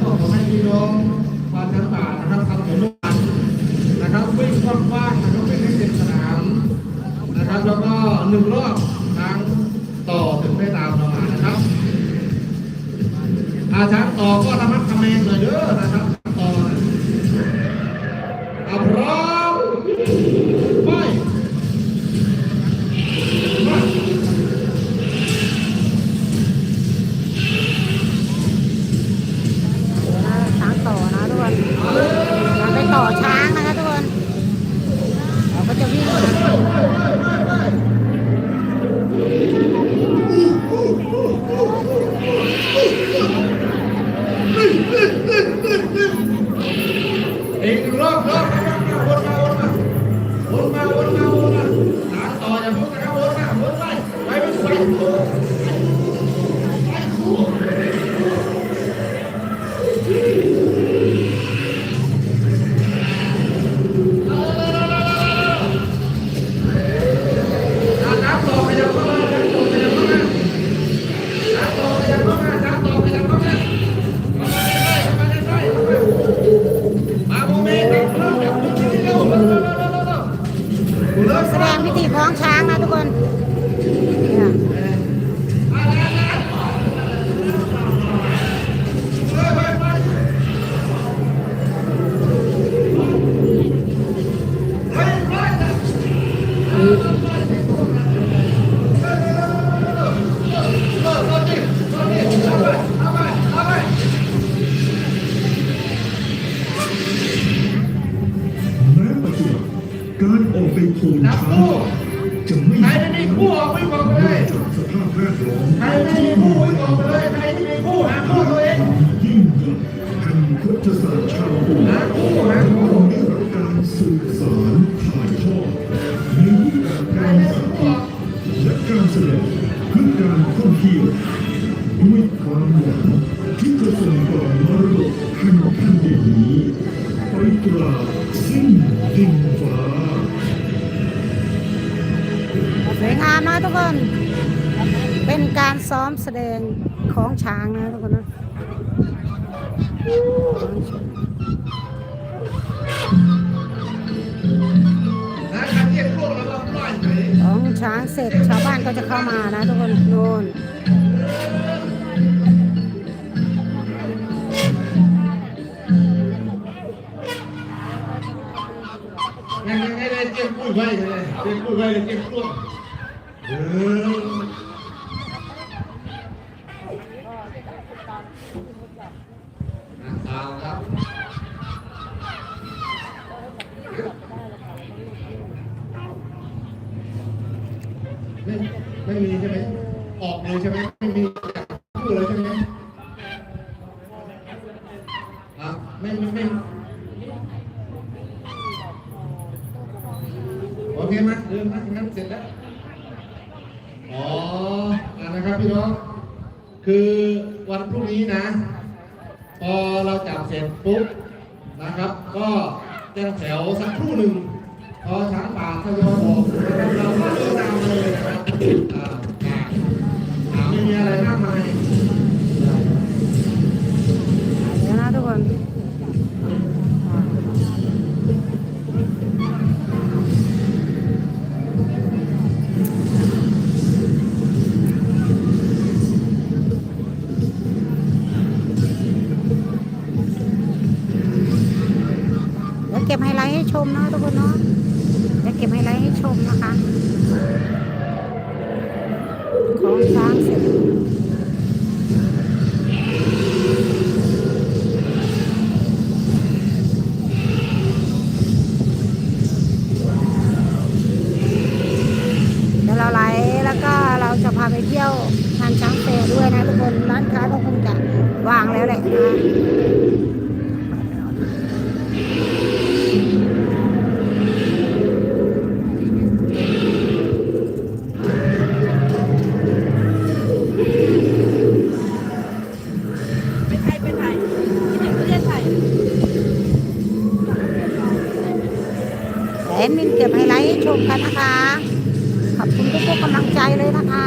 ก็ขอให้พี่น้องชาวช้างป่านะครับทำผลงานนะครับวิ่งกว้างๆนะครับวิ่งให้เต็มสนามนะครับแล้วก็หนึ่งรอบช้งต่อถึงได้ตามประมาณนะครับอาช้างต่อก็ระมัดระแวงหน่อยเด้อนะครับ นนับช้าคู่งจะไม่ใครไม่มีคู่ออกไปก่อนไปเลยใครไม่มีคู่ไปก่อนไปเลยใครที่มีคู่หาคู่ตัวเองยิ่งใหญ่แห่งพุทธศาสตร์ชาวพุทธหาคู่หาคู่เราได้รับการสื่อสารถ่ายทอดในรูปแบบการสาธิตและการแสดงเพื่อการท่องเที่ยวด้วยความหวังที่จะส่งต่อมรดกแห่งแผ่นดินนี้ไปตราสิ้นดินฟ้าามนะทุกคน เป็นการซ้อมแสดงของช้างนะทุกคนนะของช้างเสร็จชาวบ้านก็จะเข้ามานะทุกคนโน่นยังยังไงเลยเก็บปุ้ยไว้เลยเก็บปุ้ยไว้เลยเก็บพว กเออเอาครับไม่ไม่มีใช่ไหมออกเลยใช่ไหมไม่มีคู่เลยใช่ไหมอะไม่ไม่ไม่โอเคไหมเริ่มนะงั้นเสร็จแล้ว นะครับพี่น้อง คือวันพรุ่งนี้นะ พอเราจับเสร็จปุ๊บนะครับ ก็แจ้งแถวสักครู่หนึ่งพอช้างป่าทยอยออกนะครับเราก็เดินตามเลยนะครับอ่าอ่าอ่าไม่มีอะไรมากมายเดี๋ยวนะทุกคน เดี๋ยวเก็บไฮไลท์ให้ชมเนาะทุกคนเนาะเดี๋ยวเก็บไฮไลท์ให้ชมนะคะของช้างเสร็จเดี๋ยวเราไลฟ์แล้วก็เราจะพาไปเที่ยวงานช้างเฟรด้วยนะทุกคนร้านค้าก็คงจะวางแล้วแหละนะ แอดมินเก็บไฮไลท์ให้ชมกันนะคะ ขอบคุณทุกๆกำลังใจเลยนะคะ